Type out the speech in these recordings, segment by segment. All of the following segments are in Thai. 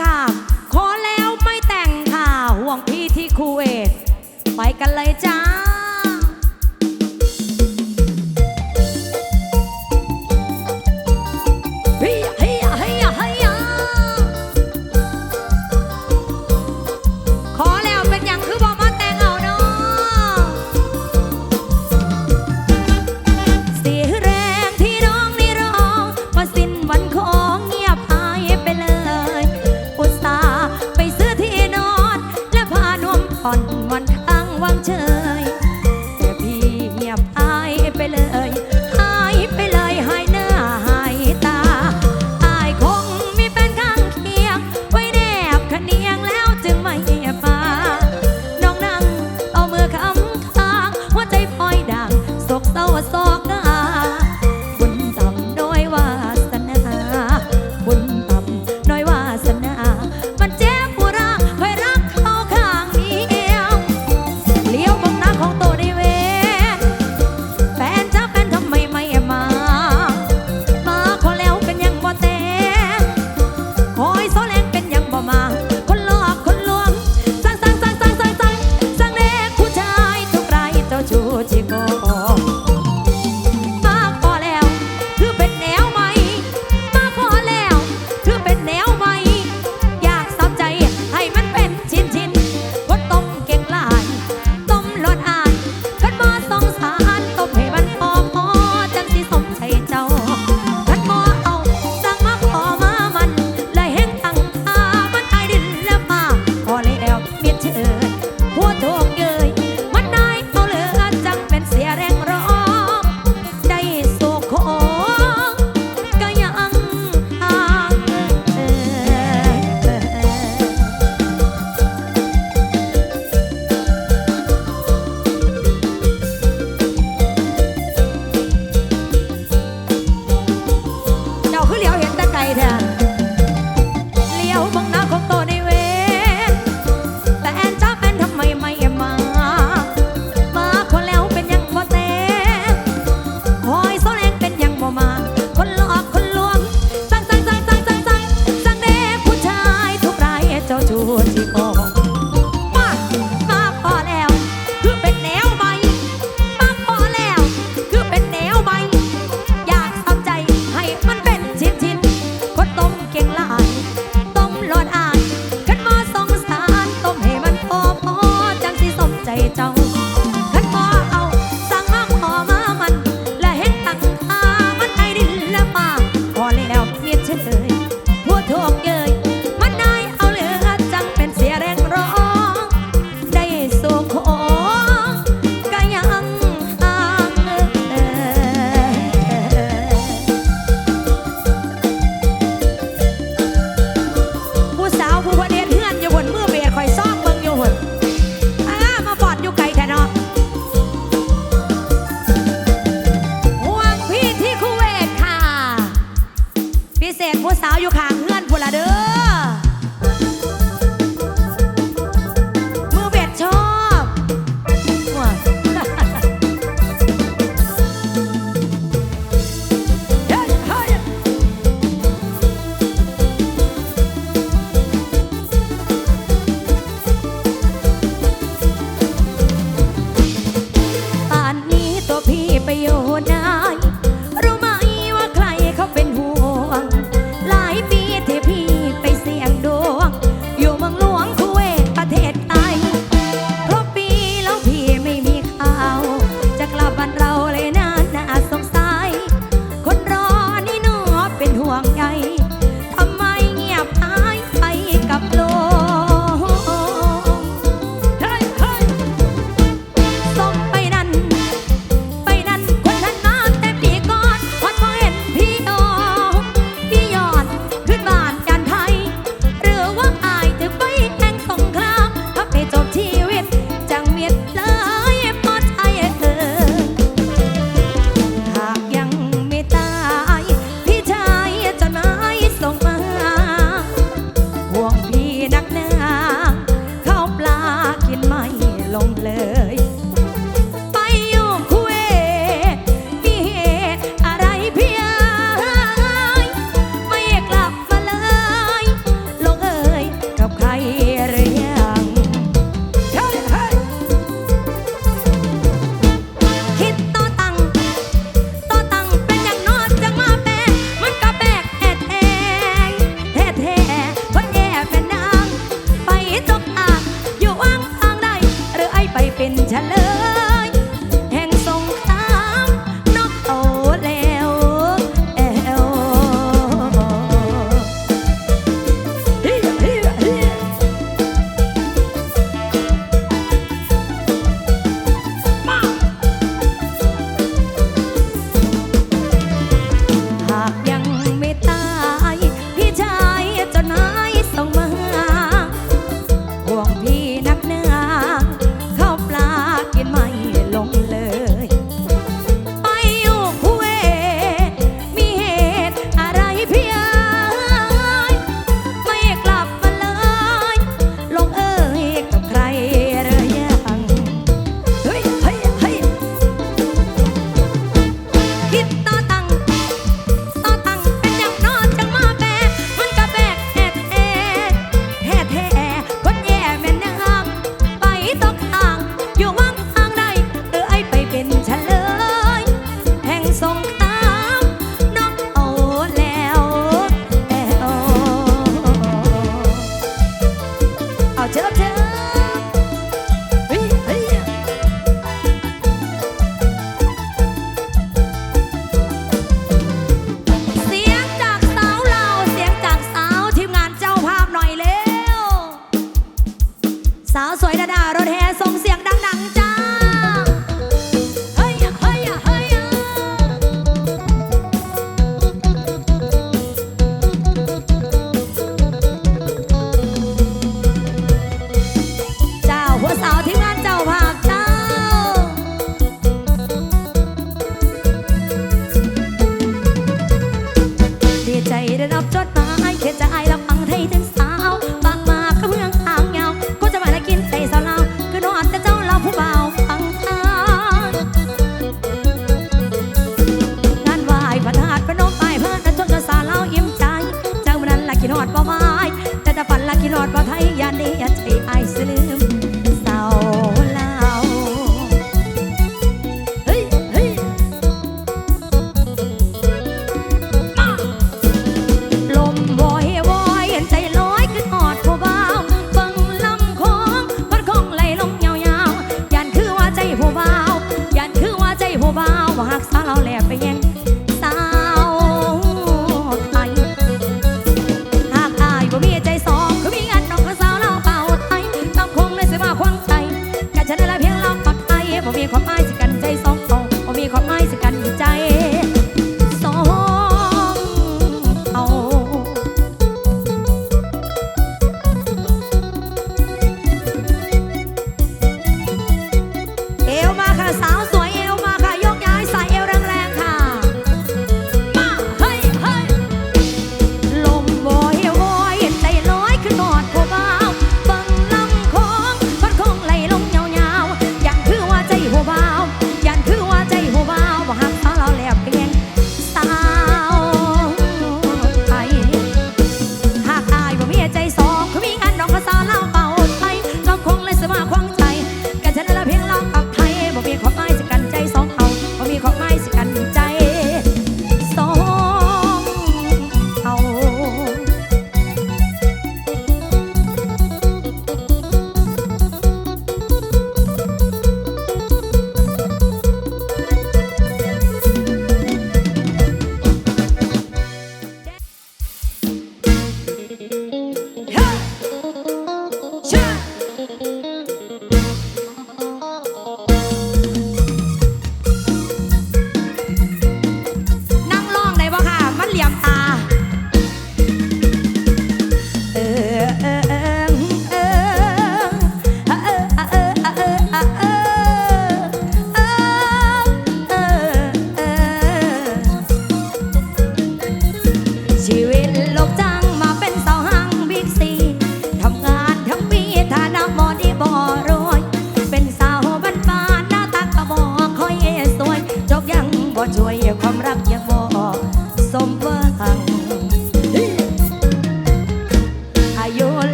ค่ะ ขอแล้วไม่แต่งค่ะ ห่วงพี่ที่คูเวตไปกันเลยจ้า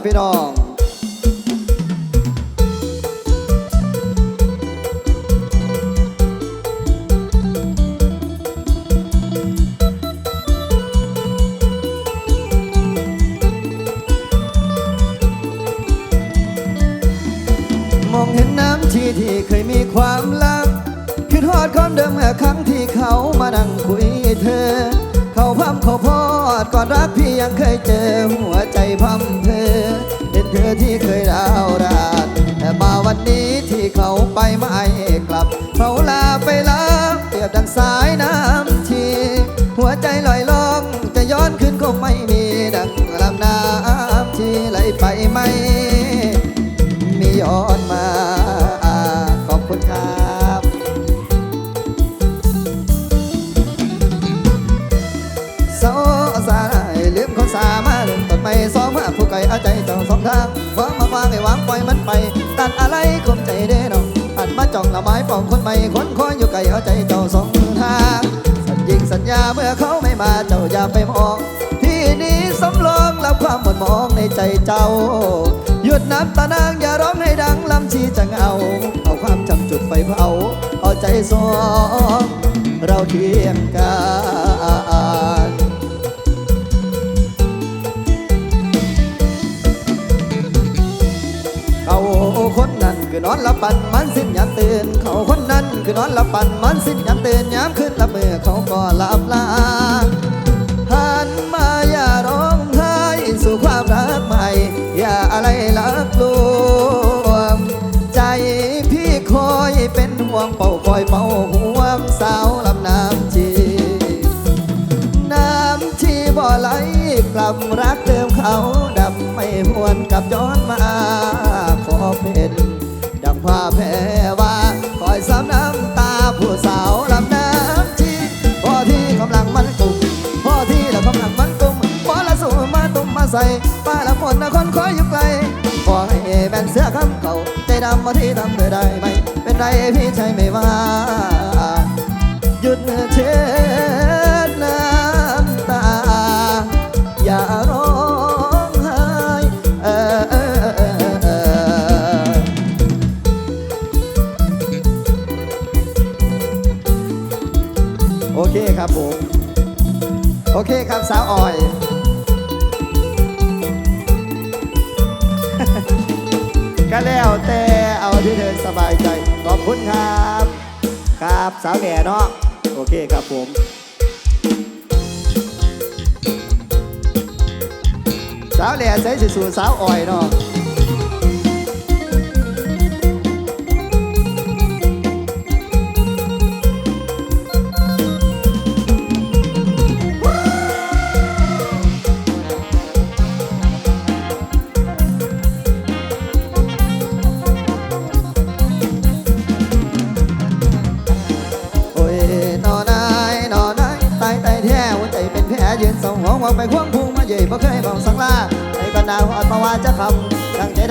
ครับพี่น้องมองเห็นน้ำชีที่เคยมีความลับคือทอดความเดิมเมื่อครั้งที่เขามานั่งคุยเธอ เขาพัมเขาพอดก่อนรักพี่ยังเคยเจอหัวใจพัม ที่เคยดาวรานแต่มาวันนี้ที่เขาไปไม่กลับ เขาลาไปแล้วเปรียบดังสายน้ำ มาวางให้วางปล่อยมันไปตัดอะไรคมใจเด้น้องตัดมาจ้องละไม้ปองคนใหม่คนคอยอยู่ไก่เอาใจเจ้าสองทางสัญญิงสัญญาเมื่อเขาไม่มาเจ้าอย่าไปมองที่นี้สำรองรับความหมดมองในใจเจ้า หยุดน้ำตานางอย่าร้องให้ดังลำชีจะเงาเอาความจำจุดไฟเผาเอาใจสองเราเคียงกัน อนอนลับปันมันสิ้นยามตื่น เขาคนนั้นคือนอนลับปันมันสิ้นยามตื่นยามขึ้นละเมื่อเขาก็หลับลาหันมาอย่าร้องไห้สู่ความรักใหม่ อย่าอะไรลักลวงใจพี่คอยเป็นห่วงเป่าคอยเป่าห่วงสาวลำน้ำจีน้ำที่บ่ไหลกลับรักเดิมเขาดำไม่หวนกลับย้อนมา ขอเป็น ผ้าแพรว่าคอยซ้ำน้ำตาผู้สาวลำน้ำชีพ่อที่กำลังมันกลุ้มพ่อที่แล้วกำลังมันกลุ้มพอละสู่มาตุ้มมาใส่ป้าละคนนะคนคอยอยู่ไกลขอให้แบ่นเสื้อคำเก่าใจดำมาที่ทำเธอได้ไหมเป็นไรพี่ใจไม่ว่า เคครับสาวอ่อยก็แล้วแต่เอาที่เธอสบายใจ ขอบคุณครับ ครับสาวแหน่เนาะโอเคครับผมสาวแหล่ใส่สิสู่สาวอ่อยเนาะ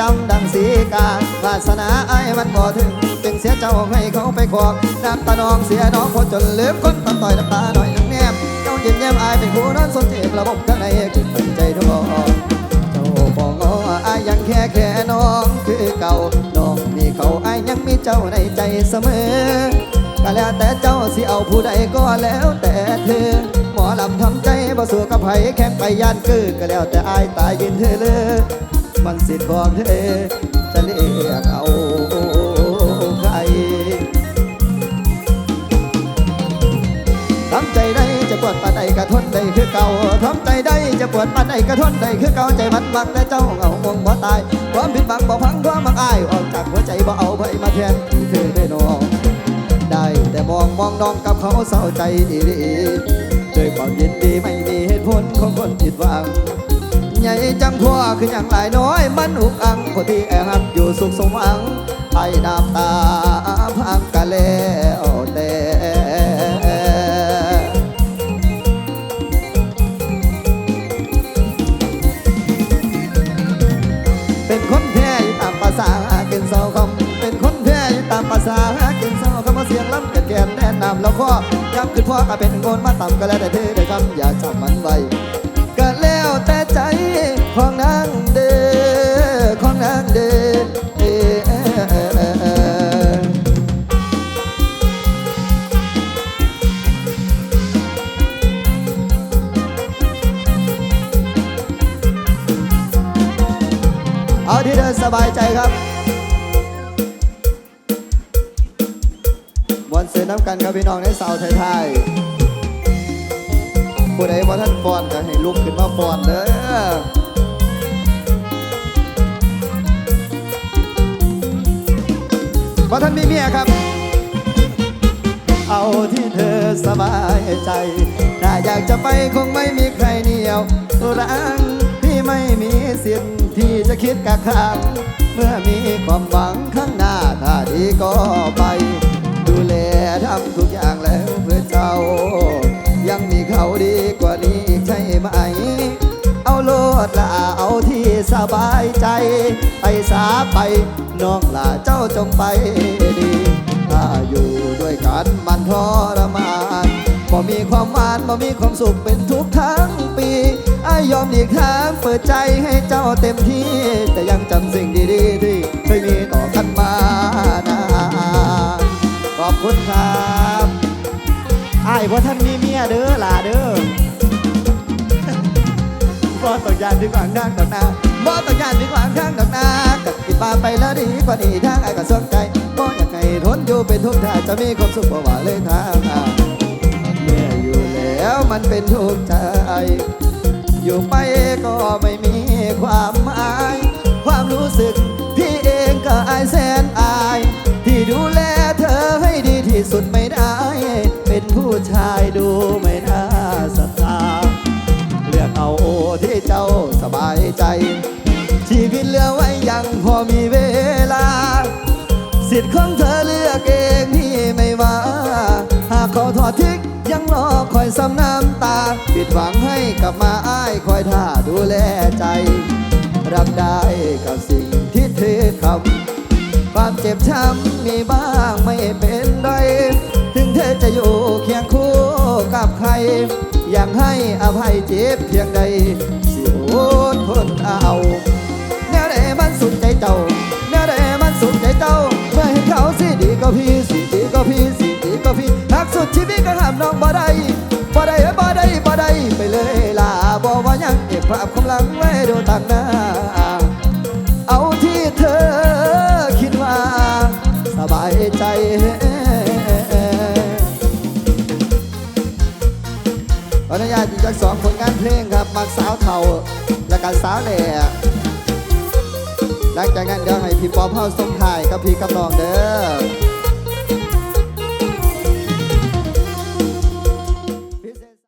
ดังใจดำดังสีกาวาสนาไอ้มันบ่ถึงจึงเสียเจ้าให้เขาไปขอกน้ำตาน้องเสียน้องคนจนลืมคนตาต่อยน้ำตาหน่อยนังแนมเจ้าเยิ้มแย้มอายเป็นผู้นอนสนเจ็บระบบข้างในคิดตั้งใจทุกคนเจ้าบอกว่าอายยังแค่แค่น้องคือเก่าน้องมีเขาอายยังมีเจ้าในใจเสมอก็แล้วแต่เจ้าสิเอาผู้ใดก็แล้วแต่เธอหมอลำทำใจบ่สู้กับไผแข่งไปย่านคือก็แล้วแต่อายตายยินเธอเลย มันสิทธิ์ของเธอจะเรียกเอาใครทำใจได้จะปวดปานใดกระทนได้คือเก่าทำใจได้จะปวดปานใดกระทนได้คือเก่าใจมันบักแต่เจ้าเหงาคงบ่ตายความผิดบังบ่พังความมักอายออกจากหัวใจบ่เอาไผมาแทนที่เธอได้นองได้แต่มองมองน้องกับเขาเศร้าใจดีด้วยความยินดีไม่มีเหตุผลของคนผิดหวัง ใหญ่จังพ่อคืออย่างหลายน้อย มันอุกอังคนที่แอบหักอยู่สุขสมังไอ้น้ำตาพังกันแล้วแต่เป็นคนแพ้อยู่ตามภาษากินเศร้าคำเป็นคนแพ้อยู่ตามภาษากินเศร้าคำมาเสียงล้ำเกิดแก่นแนะนำแล้วก็ย้ำขึ้นพ่อก็เป็นคนมาต่ำก็แล้วแต่เธอได้คำอย่าจำมันไว้ ใจครับวันเสือน้ำกันครับพี่น้องในสาวไทยๆผู้ใดว่าท่านฟอนก็ให้ลุกขึ้นมาฟอนเด้อว่าท่านมีเมียครับ เอาที่เธอสบายใจ ถ้าอยากจะไปคงไม่มีใครเหนียวรัง ไม่มีสิทธิ์ที่จะคิดกักขังเมื่อมีความหวังข้างหน้าถ้าดีก็ไป ดูแลทำทุกอย่างแล้วเพื่อเจ้า ยังมีเขาดีกว่านี้อีกใช่ไหม เอาโลดละเอาที่สบายใจ ไปสาไปน้องละเจ้าจงไปดีถ้าอยู่ด้วยกันมันทรมานบ่มีความหวานบ่มีความสุขเป็นทุกทั้งปี ยอมหลีกทางเปิดใจให้เจ้าเต็มที่ แต่ยังจำสิ่งดีๆที่เคยมีต่อกันมานานขอบคุณครับไอ้ายว่าท่านมีเมียเด้อล่าเด้อบ่ต้องยานที่ขวางทางดอกนาบ่ต้องยานที่ขวางทางดอกนากับกินมาไปแล้วดีกว่านี้ทางไอ้ก็สนใจบ่อยากให้ทนอยู่เป็นทุกข์ถ้าจะมีความสุขบ่ว่าเลยทางอะเมื่ออยู่แล้วมันเป็นทุกข์ใจ อยู่ไปก็ไม่มีความหมาย ความรู้สึกพี่เองก็อายแสนอาย ที่ดูแลเธอให้ดีที่สุด รอคอยซ้ำน้ำตาปิดหวังให้กลับมาอ้ายคอยท่าดูแลใจ รับได้กับสิ่งที่เธอทำความเจ็บช้ำมีบ้างไม่เป็นไรถึงเธอจะอยู่เคียงคู่กับใคร อยากให้อภัยเจ็บเพียงใด สิอดทนเอาแนวใดมันสุดใจเจ้าแนวใดมันสุดใจเจ้าเมื่อเห็นเขาสิดีก็พี่ สุดชีวิตก็ห้ามน้องบ่ได้บ่ได้บ่ได้บ่ได้ไปเลยล่ะบ่ว่ายังเก็บภาพความหลังไว้ดูต่างหน้า เอาที่เธอคิดว่า สบายใจขออนุญาตอีกจากสองผลงานเพลงครับมักสาวเทาและการสาวแหล่หลังจากนั้นเดี๋ยวให้พี่ป๊อปเฮาส่งถ่ายกับพี่กับน้องเด้อ